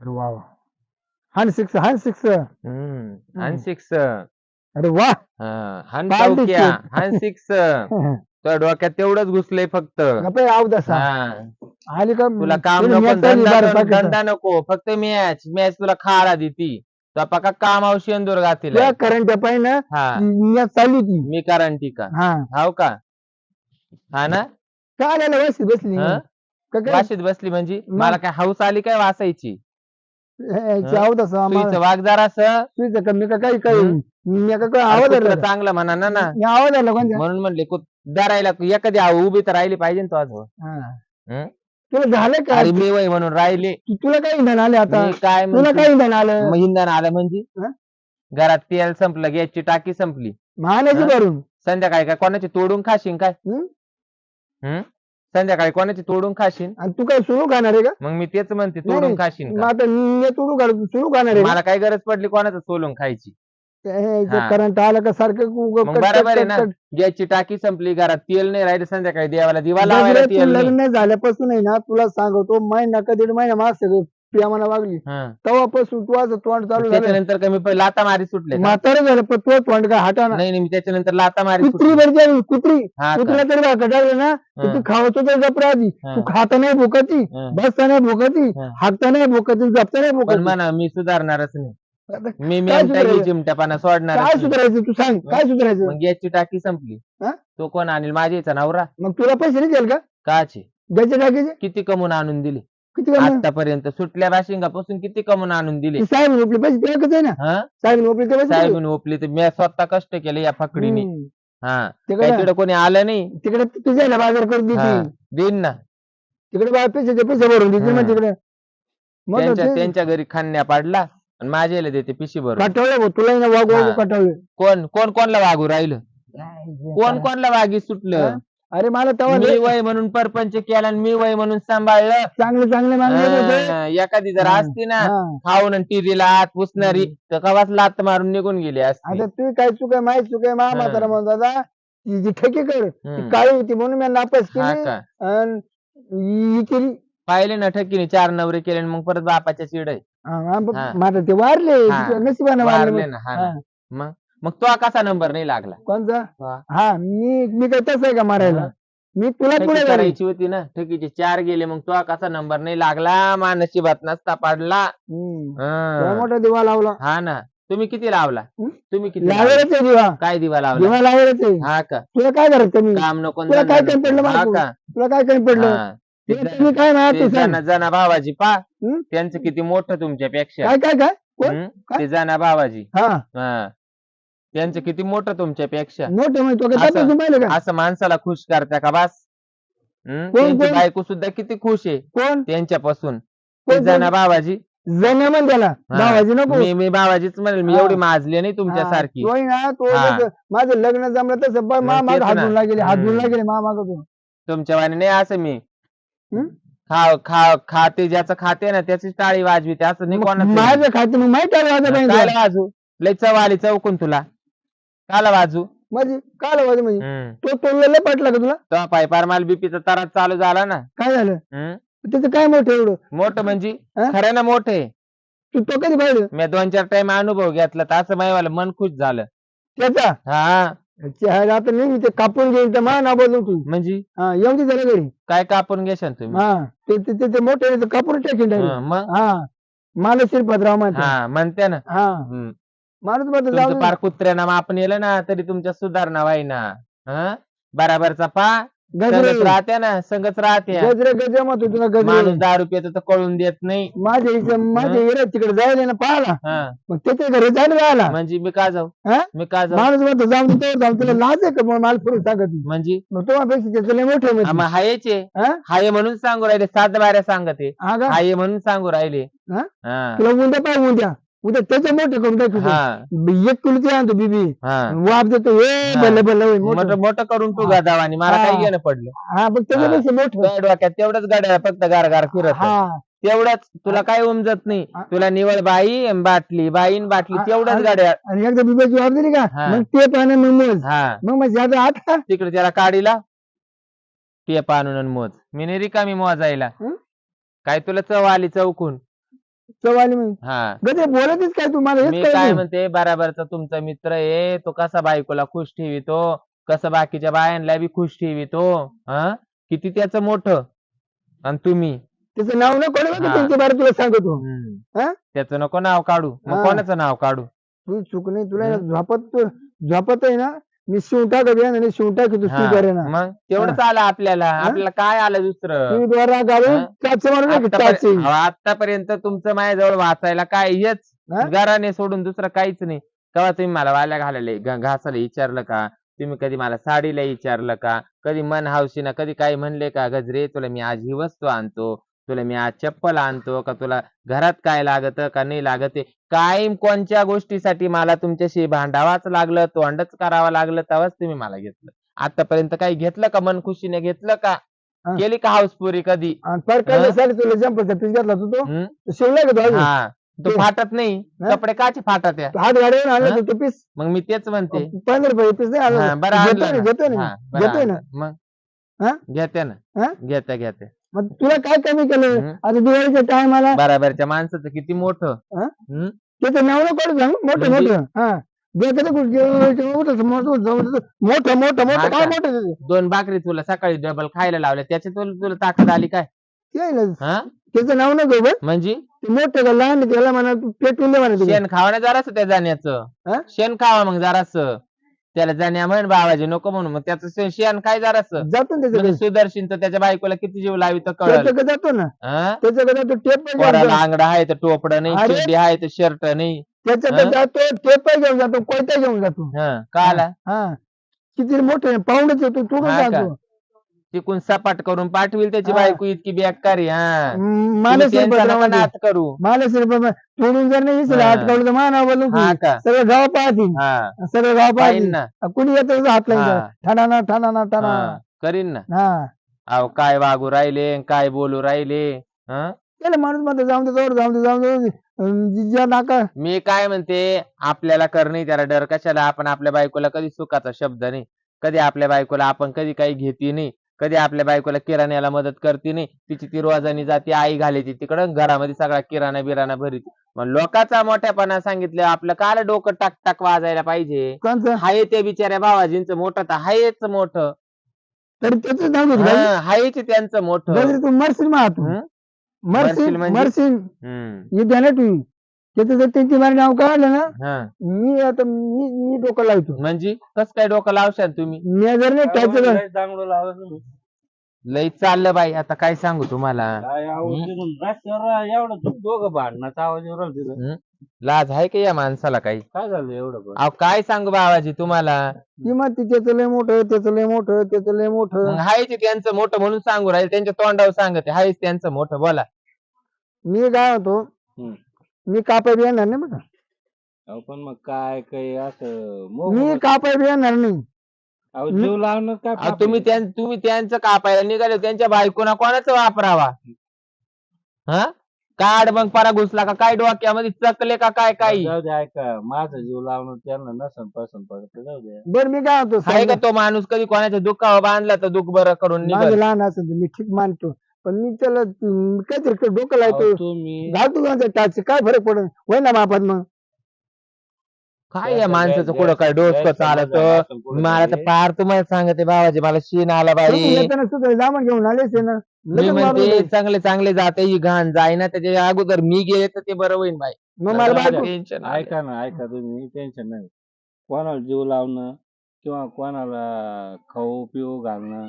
अरे वा वा. हान सिक्स हान सिक्स हम्म हान सिक्स अरे वा. हान चौक्या. हान सिक्स तुझ्या डोक्यात तेवढंच घुसलंय फक्त. दसा हा. आली का तुला काम तुला नको match चालली धंदा नको, पाकिस्तान. धंदा नको. फक्त मॅच मॅच तुला खारा देती तो. पका कामावर शेंदूर घातील तुला करंट पाहिजे हा. ना चालू होती मी कारण का? हा. हाव का? हा ना? काय आलेलं बसली बसली हं? का काय? वाशीत बसली म्हणजे? मला काय हाऊस आली काय वाचायची असं तुझं का काही काही? मी का काय आवाज आला कुत्रं चांगलं म्हणा ना ना मी आवाज आला कोणत्या म्हणून म्हणले कुत- धरायला एखादी आव- उभी तर राहिली पाहिजे ना तो आज हा. हं? तुला झालं का अरे मी वय म्हणून राहिले तु- तुला काय इंधन आले आता मी काय तुला म्हणते? काय इंधन आलं मग इंधन आलं म्हणजे हं? घरात तेल संपलं गॅसची टाकी संपली महानाची हं? भरून संध्याकाळी काय कोणाची तोडून खाशीन काय हं? हं? संध्याकाळी कोणाची तोडून खाशीन? आणि तू काय सुरू खाणार आहे का? मग मी तेच म्हणते नाही, तोडून खाशीन मग का? आता मी सुरू कर सुरू खाणार आहे. मला काय गरज पडली कोणाचं सोलून खायची? हा. करंट आलं का सारखं कु- मग कट- बरोबर आहे ना. कट- गॅसची टाकी संपली घरात तेल नाही राहिलं संध्याकाळी देवाला. दिवा लावायला तू तेल नाही. लग्न झाल्यापासून आहे ना तुला सांगतो महिना का दीड महिना माग सगळं प्रियामाना वागली. हं. तेव्हापासून तू असं तोंड चालू झालं. त्याच्यानंतर कमी पहिले लाता मारी सुटले का? म्हातारं झालं पण तो तोंड का हाटाना नाही नाही मी त्याच्यानंतर लाता मारी कुत्री सुटली. बरची कुत्री. हा का? कुत्र्या तरी कटाळलं ना की हं. तू खावतो तर जपरा आधी हं. तू खाता नाही भोकती. हं. बसता नाही भोकती. हं. हाकता नाही भोकती जपता नाही पण भोकती म्हणा मी सुधारणारच नाही. आता मी काय मेमटा सुधारायचं? चिमट्यापाना सोडणार काय सुधारायचं तू सांग? काय सुधारायचं? मग गॅसची टाकी संपली. हं? तो कोण आणील? माझ्या याचा नवरा? मग तुला पैसे नाही द्याल का? काचे? गॅसच्या टाकीचे? किती कमून आणून दिले? किती आतापर्यंत सुटल्या बाशिंगापासून किती कमून आणून दिले? साहेब नोकरी पैसे त्याकच आहे ना? हा? साहेब ते पैसे साहेबून ओपली तर मी स्वतः कष्ट केले या फकडीने. हम्म. हा. तिकडे काही तिकडे कोणी आलं नाही? तिकडे तुझ्या ना बाजार करून हा, देईन ना. तिकडे बा पैशाचे पैसे भरून देते मग. तिकडे. मग त्यांच्या ते त्यांच्या घरी खान्या पाडला आणि माझ्याला देते पिशी भरून. कटावले भाऊ तुला ना वागू हा. कटावले कोण कोण कोणला वागू राहिलं? कोण कोणला वागी सुटलं? अरे मला तेव्हा मी लय वय म्हणून परपंच केला आणि मी वय म्हणून सांभाळलं चांगले चांगले होते एखादी जर असती ना हा. खाऊन आणि टिरीला आत पुसणारी तर कवाच लात मारून निघून गेली असती आता तू काय चुक आहे माहीत चुक आहे मा. म्हातारा म्हणतो दादा ती जी ठेके कर ती हम्म. काळी होती म्हणून मी नापास हा केली का ही केली पाहिले ना ठकीने चार नवरे केले आणि मग परत बापाच्या चिड आहे हा, हा, हा. माझं ते वारले. तिच्या नशिबानं वारले वारले ना हा. ना. मग मग तो कसा नंबर नाही लागला. कोणचा हा. हा मी मी काय तसं आहे का मारायला. मी तुला ठकी पुढे करायची होती ना ठकीचे चार गेले मग तो कसा नंबर नाही लागला मा नशिबात नसता पाडला. हा. मोठा दिवा लावला. हा ना. तुम्ही किती लावला? हं? तुम्ही किती लावला? लावेलच आहे दिवा. काय दिवा लावला? दिवा लावेलच आहे. हा का? तुला काय करायचं कमी? काम नको तुला काय. कमी पडलं हा का? तुला काय कमी पडलं? हा. ते ते तुम्ही काय ना ते तू सांग जना जना भावाजी पा हं? त्यांचं किती मोठं तुमच्यापेक्षा. काय काय काय? कोण? हं? काय? ते जना भावाजी. हा. हा. त्यांचं किती मोठं तुमच्यापेक्षा? मोठं म्हणजे तो काय असं- तपासून पाहिलं का? असं माणसाला खुश करता का बास? कोण- त्यांची कोण? बायको सुद्धा किती खुश आहे? कोण? त्यांच्यापासून. ते कोण? जना भावाजी जण म्हण त्याला. हा. भावाजी नको. मी मी भावाजीच म्हणेल मी हा. एवढी माजली नाही तुमच्यासारखी. तोही ना तो हा. जसं माझं लग्न जमलं तसं बा- मा मग माग तेच हात ना. धुवून लागेले हात हम्म. लागेले मा माग तू तुमच्या वाणी नाही असं मी? खा खा खाते ज्याचं खाते ना त्याची टाळी वाजवीते असं नाही कोणाचं. माझं खाते मग माहिती माझं वाजू लय चव आली चौकून तुला? काल वाजू म्हणजे. काय माझं म्हणजे. तो तोडलेला पटला का तुला? तेव्हा पाय पार माल बीपीचा तरात चालू झाला ना. काय झालं? हं? त्याचं काय मोठं एवढं? मोठं म्हणजे हा? खरं ना मोठे तू तो कधी पाहिलं? मी दोन चार टाइम अनुभव घेतला तर असं मायवाला मन खुश झालं. त्याचा? हा. चेहरा आता नाही ते कापून घेईन तर मा ना बदलून तू. म्हणजे? हा येऊन दे जरा घरी. काय कापून घेशाल तुम्ही? हा ते ते- ते ते मोठे ते कापून टाकीन direct. हं, मग? हा. मला श्रीपतराव म्हणते हा म्हणते ना. हा. हं. माणूस तुमचं दे. पार कुत्र्याना आपण येलं ना तरी तुमच्या सुधारणा व्हायना. हं? बराबरचा पा. गजरे. राहते ना संगच राहते गजरे गजरे म्हणतो तुला माणूस गजरे दहा रुपयाचं तर कळून देत नाही. माझ्या इथं माझ्या इकडे तिकडे जायला ना पाहिला हं. मग त्याच्या घरी जायला राहिला. म्हणजे मी का जाऊ? हा? मी का जाऊ? माणूस म्हणतो जाऊन दे जाऊन तुला लाज आहे का मग मला फिरून सांगत नाही. म्हणजे? मग तो अपेक्षा त्याचं लय मोठं मग हायचे हा? हाय म्हणून सांगू राहिले सात बाऱ्या सांगते. हा का? हाय म्हणून सांगू राहिले. हा? हा. तुला उद्या पाहिजे उद्या उद्या त्याचं मोठं करून टाकू हा. एक किलो ते आणतो बीबी. हा. वाप देतो. हे. हा. बल्ले होय, मोठं. मोठं मोठं करून तू हा. गदाव आणि मला हा. काही घेणं पडलं. हा पण त्याच्यापेक्षा मोठं. तुझ्या डोक्यात तेवढंच गाड्या फक्त गार गार फिरत. हा. तेवढंच. तुला काय उमजत नाही. हा. तुला निवळ बाई अन बाटली. बाई अन बाटली. हा, तेवढंच हा. गाड्या आणि एकदा बिब्याची वाप दिली का? हा. मग ते पाहणं मग मोज. हा. मग मग ज्यादा आता. तिकडे त्याला काढीला. आणून अन मोज. मी नाही रिकामी मोजायला. हं? काय तुला चव आली चौकून. म्हणजे हा. बोलतच काय तू मला मी हेच काय काय म्हणते बराबरचा तुमचा मित्र आहे तो कसा बायकोला खुश ठेवितो? कसं बाकीच्या बायांना बी खुश ठेवितो? हा? किती त्याचं मोठं? आणि तुम्ही? त्याचं नाव न हा. त्यांच्या बारे तुला सांगतो. हा? त्याचं नको नाव काढू. मग हा. कोणाचं नाव काढू? तू चूक नाही तुला. ना झोपत झोपत आहे ना? मी शिवटा कधी आणि शिवटा की तू हा, करे ना. मग तेवढंच आलं आपल्याला. आपल्याला काय आलं दुसरं? द्वारा हा? अहो, आत्तापर्यंत तुमचं माझ्याजवळ वाचायला काय हेच हा? घराने सोडून दुसरं काहीच नाही. तेव्हा तुम्ही मला वाल्या घालायला घ- घासायला विचारलं का? तुम्ही कधी मला साडीला विचारलं का? कधी मन हावशीना कधी काही म्हणले का? गजरे तुला मी आज ही वस्तू आणतो. तुला मी आज चप्पल आणतो का तुला घरात काय लागत का नाही लागत आहे कायम कोणत्या गोष्टीसाठी मला तुमच्याशी भांडावाच लागलं तोंडच करावं लागलं तेव्हाच तुम्ही मला घेतलं आतापर्यंत काही घेतलं का मन खुशीने घेतलं का हा. केली का हाऊसपुरी कधी हा? तुला जंपरचा पीस घातला तू तो हम्म? तो शिवलाय का तो अजून? हा तो ते- फाटत नाही हा? कपडे काचे फाटत आहे तो हात गाडीवर आणला हा? तो पीस मग मी तेच म्हणते पंधरा रुपये पीस नाही हा, बरं आणलं ना ना. घेतोय ना हा, बरं घेतोय ना आणलं. मग हा? घेते ना हा? घेते घेते मग तुला काय कमी केलं हम्म. आता दिवाळीच्या टायमाला बराबरच्या माणसाचं किती मोठं हा? हम्म? त्याचं नाव ना कोण सांग मोठं म्हणजे? मोठं हा मोठं मोठं मोठं मोठं मोठं हा मोठं काय का? मोठं त्याचं? दोन भाकरी तुला सकाळी डबल खायला लावल्या त्याच्यात तुला तुला ताकद आली काय ते आहे ना. हा त्याचं नाव ना गो म्हणजे ते मोठं का लहान आहे, त्याला म्हणा तू पेटून दे म्हणा तिकडे. शेण खावा ना जरास त्या जाण्याचं हा? शेण खावा मग जरास त्याला जाण्या म्हण बाबाजी नको म्हणून मग त्याचं शे- शेण काय जरास जातो ना त्याच्याकडे सुदर्शन तर त्याच्या बायकोला किती जीव लावी तर कळलं त्याच्याकडे जातो ना हा? त्याच्याकडे जातो टेप पण घेऊन पोराला जातो. आंगडा आहे तर टोपडं नाही अरे. आहे तर शर्ट नाही त्याच्याकडे हा? जातो टेप पण घेऊन जातो कोयता घेऊन जातो हा का आला हा किती मोठे पाहुणच येतो तोडून हा का? जातो तिकून सपाट करून पाठविल त्याची हा. बायको इतकी बेकारी हा. तुम्ही मानस त्यांचा नका नाद करू. मानस तोडून जर नाही दिसलं हा. हात काढून तर मानाव बोलून हा का? सगळं गाव पाहतील. हा. सगळं गाव पाहिन ना. कुणी येतो हात हा. ठाणाना ठाणाना ठाणा हा, करीन ना. हा. अहो काय वागू राहिले काय बोलू राहिले हा? त्याला माणूस म्हणतो जाऊन दे जवळ जाऊन दे जाऊन दे. अं, जिजा नाका. मी काय म्हणते आपल्याला कर नाही त्याला डर. कशाला? आपण आपल्या बायकोला कधी सुखाचा शब्द नाही. कधी आपल्या बायकोला आपण कधी काही घेते नाही. कधी आपल्या बायकोला किराण्याला मदत करते नाही तिची ती रोजानी जाते आई घालायची तिकडं घरामध्ये सगळा किराणा बिराणा भरीत. मग लोकाचा मोठ्यापणा सांगितलं आपलं काल डोकं टाक टाक वाजायला पाहिजे. कोणचं? हाय ते बिचाऱ्या भावाजींचं मोठं तर हायच मोठं. तरी त्याच हा, हायच त्यांचं मोठं. तू मरशील मग तू हं? मरशील मरशील म्हणजे? मरशील. द्या ना तू त्याचं जर त्यांची मारी नाव काढलं ना हा. मी आता मी मी डोकं लावतो. म्हणजे कस काय डोकं लावशाल तुम्ही? मी जर नाही त्याचं चांगलं लावलं तुम्ही. लई चाललं बाई आता काय सांगू तुम्हाला? काय आवाज येऊन रस्त्यावर एवढं दोघं भांडणाचा आवाज येऊन राहिला तिथं. हं? लाज आहे का या माणसाला काही? काय झालं एवढं पण? अहो काय सांगू बाबाजी तुम्हाला? ती म्हणते त्याचं लय मोठं त्याचं लय मोठं त्याचं लय मोठं. मग हायच त्यांचं मोठं म्हणून सांगू राहील त्यांच्या तोंडावर सांगते हायच त्यांचं मोठं बोला. मी काय होतो हम्म. मी कापाय बी येणार नाही बघा अहो, पण मग काय काय असं मी कापाय बी येणार नाही. अहो, जीव लावणं काय अहो, पाप तुम्ही आहे? त्यां- तुम्ही त्यांचं कापायला निघाले त्यांच्या बायकोना कोणाचं वापरावा? हा? काढ मग परा घुसला का? काय डोक्यामध्ये चकले का काय काही? जाऊ दे ऐका. माझं जीव लावणं त्यांना नसन पसंत पडत जाऊ दे बरं मी काय होतो आहे का तो माणूस कधी कोणाच्या दुःखावर बांधला तर दुःख बरं करून माझं लहान असेल तर मी ठीक मानतो. पण मी त्याला अं, काहीतरी डोकं लावतो. तुम्ही घालतो का टाच काय फरक पडत होय ना मापात मग. काय या माणसाचं कुठं काय डोसकं चालत मला तर पार तुम्हाला सांगते बाबाजी मला शीन आला तुम्ही बाई येताना सुद्धा जामन घेऊन आलेच आहे ना. मी लगेच मारून म्हणते द्यायचं. चांगले चांगले जाते ही घाण जाईना त्याच्या अगोदर मी गेले तर ते बरं होईल बाई. मग मला. बायको टेन्शन ऐका ना ऐका तुम्ही टेन्शन नाही. कोणाला जीव लावणं किंवा कोणाला खाऊ पिऊ घालणं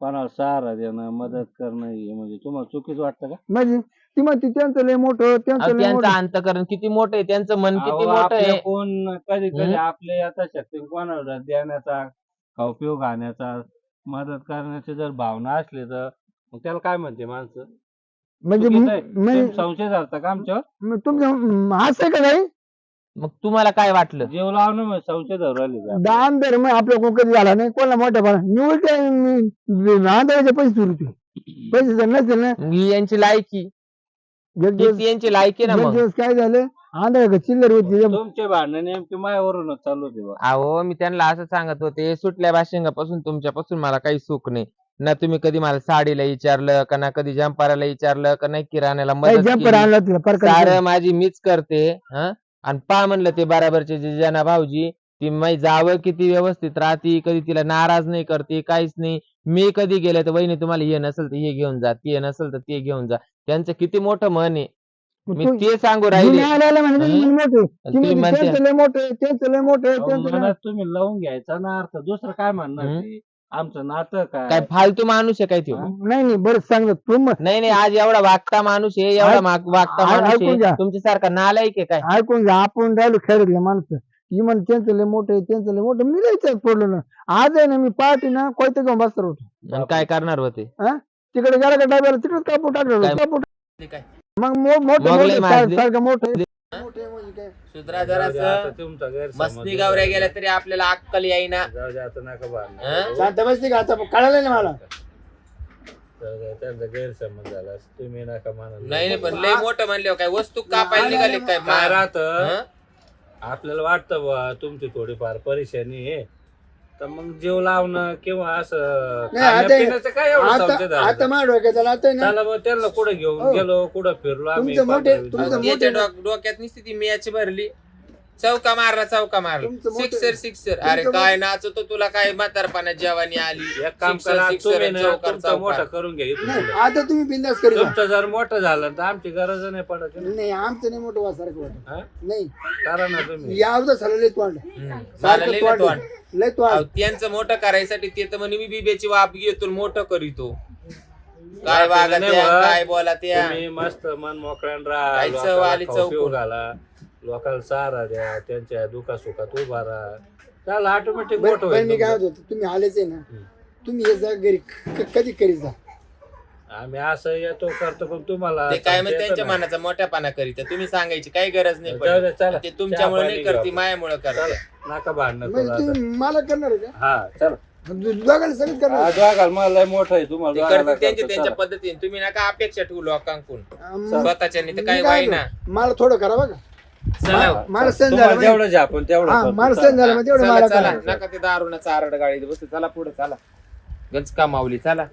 कोणाला सहारा देणं मदत करणं हे म्हणजे तुम्हाला चुकीच वाटतं का? म्हणजे ती म्हणते त्यांचं लय मोठं त्यांचं लय त्यांचं मोठं. अंतकरण किती मोठं आहे त्यांचं मन किती अहो, मोठं आहे. कोण कधी कधी हम्म? आपल्या आता शक्ती कोणाला देण्याचा खाऊ पिऊ घालण्याचा मदत करण्याची जर भावना असली तर मग त्याला काय म्हणते माणसं? म्हणजे चुकीचं आहे. म्हणजे तुम्ही संशय झालता का आमच्यावर? मग तुमचं असं आहे का नाही मग तुम्हाला काय वाटलं? जीव लावणं मग संशय धरू राहिले का? दान धर्म आपल्या कोण कधी झाला नाही कोणाला मोठ्या पैसे सुरू पैसे जर नसेल ना ही यांची लायकी. एक दिवस किती यांची लायकी ना एक मग. दिवस काय झालं? आंधळ्या चिल्लर होती? तुमचे भांडण नेमके मायावरूनच चालू होते बा. अहो मी त्यांना असं सांगत होते सुटल्या भाषेंगापासून तुमच्यापासून मला काही सुख नाही. ना तुम्ही कधी मला साडीला विचारलं का ना कधी जंपाराला विचारलं का नाही किराण्याला काही मदत जम्पर केली. आणला तुला परकर सारं माझी मीच करते हं? आणि पा म्हणलं ते बराबरचे जे जना भाऊजी ती माई जावं किती व्यवस्थित राहती कधी तिला नाराज नाही करते काहीच नाही मी कधी गेले तर वहिनी तुम्हाला हे नसेल तर हे घेऊन जा ते नसेल तर ते घेऊन जा त्यांचं किती मोठं मन आहे मी ते सांगू राहिले हं? ती म्हणते, मोठे त्यांचं लय मोठे अहो, त्यांचं लय- मनात तुम्ही लावून घ्यायचा ना अर्थ दुसरं काय म्हणणार हम्म. ते? आमचं नातं काय काय फालतू माणूस आहे काय तो? नाही नाही बरं सांग तू नाही नाही आज एवढा वागता माणूस आहे एवढा ऐक- माग- वागता ऐक- माणूस ऐकून आहे घ्या. तुमच्यासारखा नालायक आहे काय ऐकून घ्या आपण राहिलो खेळतले माणसं ती म्हण त्यांचं लय मोठे त्यांचं लय मोठं मी लय पडलो ना आज आहे ना मी पार्टी ना कोयते घेऊन बसतो होतो आणि काय करणार होते तिकडे गेला का डाब्याला तिकडे कापून टाकलं काय? होतं. कापून काय? मग मो- मोठे सारखं मोठे मोठे म्हणजे काय? सुधरा आता तुमचा गैरसमज मस्ती गावऱ्या गेल्या तरी आपल्याला अक्कल येईना. जाऊ द्या, आता नका. हं? शांत बसते का? आता कळालं ना मला. त्यांचा गैरसमज झाला. तुम्ही नका म्हणा नाही नाही पण लय मोठं म्हणले काय? वस्तू कापायला निघाले काय काय? मार. राहत? हं? आपल्याला वाटतं बा तुमची थोडीफार परेशानी आहे. तर मग जीव लावणं किंवा असं नाही, आता- खाण्यापिण्याचं काय एवढं आता आहे? माझ्या डोक्यात आलं, आता ना मग त्यांना कुठं घेऊन हो. गेलो कुठं फिरलो आम्ही तुमचं मोठे- तुमचं डोक- डोक्यात नुसती ती मियाची भरली चौका मारला चौका मारला तुमचं मोठे- सिक्सर सिक्सर अरे तुमचं काय नाचतो तुला काय म्हातारपणात जेवानी आली एक काम सिक्सर, करा सिक्सर, तुम्ही ना चौकार, तुमचं चौकार. मोठं करून घ्या इथून नाही, पुढं. आता तुम्ही बिंदास करू तुमचं जर मोठं झालं तर आमची गरज नाही पडत ना. नाही आमचं नाही मोठं वासारखं वाटत हा? नाही करा ना तुम्ही यावं झालं लय तोंड हम्म. मला सारखं लय तोंड तोंड. लय अहो, तोंड त्यांचं मोठं करायसाठी ते तर म्हणे मी बिब्याची वाप घेतो मोठं करीतो काय वागा नाही त्या. काय बोला त्या तुम्ही मस्त मन मोकळ्यान काय राहा चव आली, लोकांना खाऊ चव पिऊ कोण? घाला लोकांना सहारा द्या त्यांच्या दुखासुखात उभा राहा त्याला ऑटोमॅटिक बरं मोठं बरं, मी काय होतो तुम्ही आलेच आहे ना हम्म. तुम्ही हे जा घरी क- कधी करीत जा आम्ही असं येतो करतो पण तुम्हाला ते काय सांगता मग त्यांच्या ना. मनाचा मोठ्यापणा करीत तुम्ही सांगायची काही गरज नाही जाऊ दे, पडत. चला. ते तुमच्यामुळे नाही पाणी करते घेऊ. मायामुळे करते चला, नका भांडणं करू म्हणजे आता. तुम्ही मला करणार आहे का हा चल दु- दोघांना सगळं करणार आहे? दोघाल मला लय मोठं आहे तुम्हाला दोघाला करते त्यांच्या करतो, त्यांच्या चला. पद्धतीने तुम्ही नका अपेक्षा ठेवू लोकांकडून अं, स्वतःच्या तर मी काही काय वाईना म्हणतो, मला थोडं करा बघा चला. तुम्हाला झालं जेवढं झापून तेवढं हा करतो, मला चला. सण झालं मग तेवढं चला मला चला. करा नका ते दारूनाचा आरड गाडी बसू. चला पुढे चला. गंज कामावली चला.